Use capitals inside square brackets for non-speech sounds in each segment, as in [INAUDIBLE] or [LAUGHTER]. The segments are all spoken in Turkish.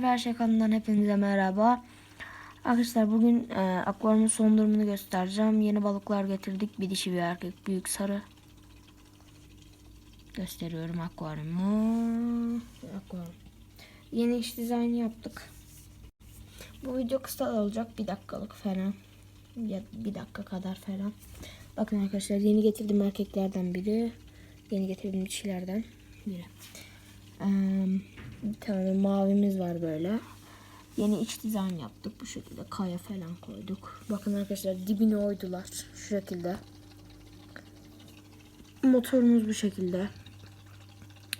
Ver Şey kanalından hepinize merhaba. Arkadaşlar bugün e, akvaryumun son durumunu göstereceğim. Yeni balıklar getirdik. Bir dişi bir erkek. Büyük sarı. Gösteriyorum akvaryumu. Akvaryum. Yeni iş dizaynı yaptık. Bu video kısa olacak. Bir dakikalık falan. Ya bir dakika kadar falan. Bakın arkadaşlar yeni getirdim erkeklerden biri. Yeni getirdim dişilerden biri. Tane mavimiz var böyle. Yeni iç dizayn yaptık. Bu şekilde kaya falan koyduk. Bakın arkadaşlar dibine oydular. Şu şekilde. Motorumuz bu şekilde.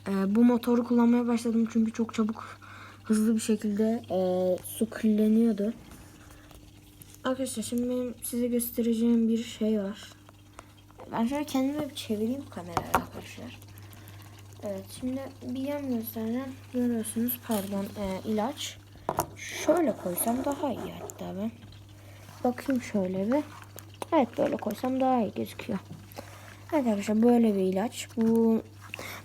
Ee, bu motoru kullanmaya başladım çünkü çok çabuk hızlı bir şekilde e, su kirleniyordu. Arkadaşlar şimdi benim size göstereceğim bir şey var. Ben şöyle kendime bir çevireyim kamerayı arkadaşlar. Evet şimdi bir yan göstereceğim. Görüyorsunuz pardon e, ilaç. Şöyle koysam daha iyi hatta ben. Bakayım şöyle bir. Evet böyle koysam daha iyi gözüküyor. Evet arkadaşlar böyle bir ilaç. Bu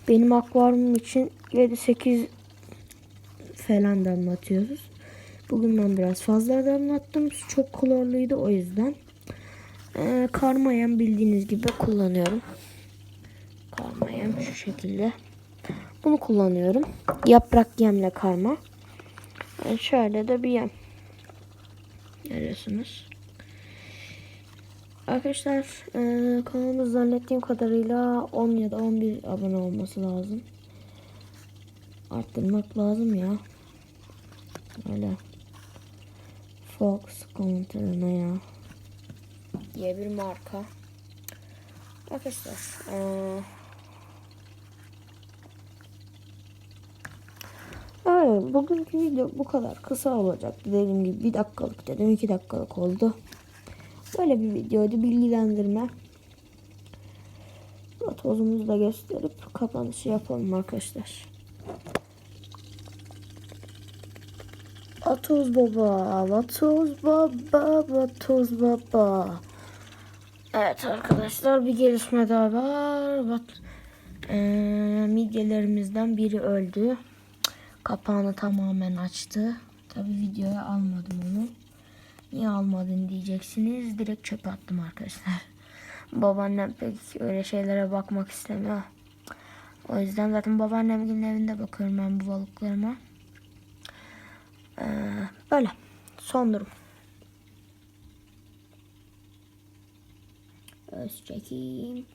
benim akvaryumum için 7-8 falan damlatıyoruz. Bugün ben biraz fazla damlattım. Su çok klorluydu o yüzden. Ee, karmayem bildiğiniz gibi kullanıyorum. Karmayem şu şekilde. Bunu kullanıyorum. Yaprak yemle karma. Yani şöyle de bir yem. Görüyorsunuz. Arkadaşlar e, kanalımız zannettiğim kadarıyla 10 ya da 11 abone olması lazım. Arttırmak lazım ya. Öyle. Fox komutanına ya. Diye bir marka. Arkadaşlar. E, Evet, bugünkü video bu kadar kısa olacak. Dediğim gibi bir dakikalık dedim, iki dakikalık oldu. Böyle bir videoydu, bilgilendirme. Tozumuzu da gösterip kapanışı yapalım arkadaşlar. Atoz baba, vatoz baba, vatoz baba. Evet arkadaşlar bir gelişme daha var. Vat, ee, midyelerimizden biri öldü. Kapağını tamamen açtı. Tabi videoya almadım onu. Niye almadın diyeceksiniz. Direkt çöpe attım arkadaşlar. [LAUGHS] Babaannem pek öyle şeylere bakmak istemiyor. O yüzden zaten babaannemin evinde bakıyorum ben bu balıklarıma. Ee, böyle. Son durum. Öz çekeyim.